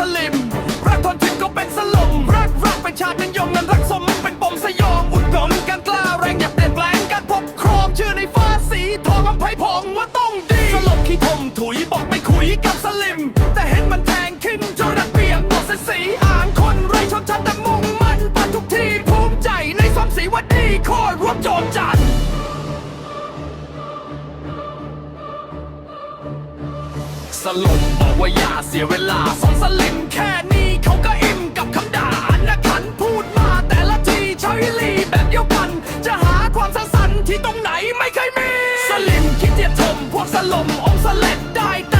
สลิม รักทนทิพก็เป็นสลม รักรักเป็นชาตินิยมนั้นรักสมมันเป็นปมสยอง อุดหนุกันกล้าแรงอยากเปลี่ยนแปลงการพบครอมชื่อในฟ้าสีทองอภัยพองว่าต้องดีสลบขี้ทมถุยบอกไม่คุยกับสลิม แต่เห็นมันแทงขึ้นจนรักเปียกหมดสีอ่างคนไร้ชนชั้นแต่มุ่งมั่นไปทุกทีภูมิใจในสมสีว่าดีโคตรรวมโจมจันสลบบอกว่าอย่าเสียเวลาสอง ตรงไหนไม่เคยมี สลิมคิดเทียบชมพวกสลมองสเล็ดได้แต่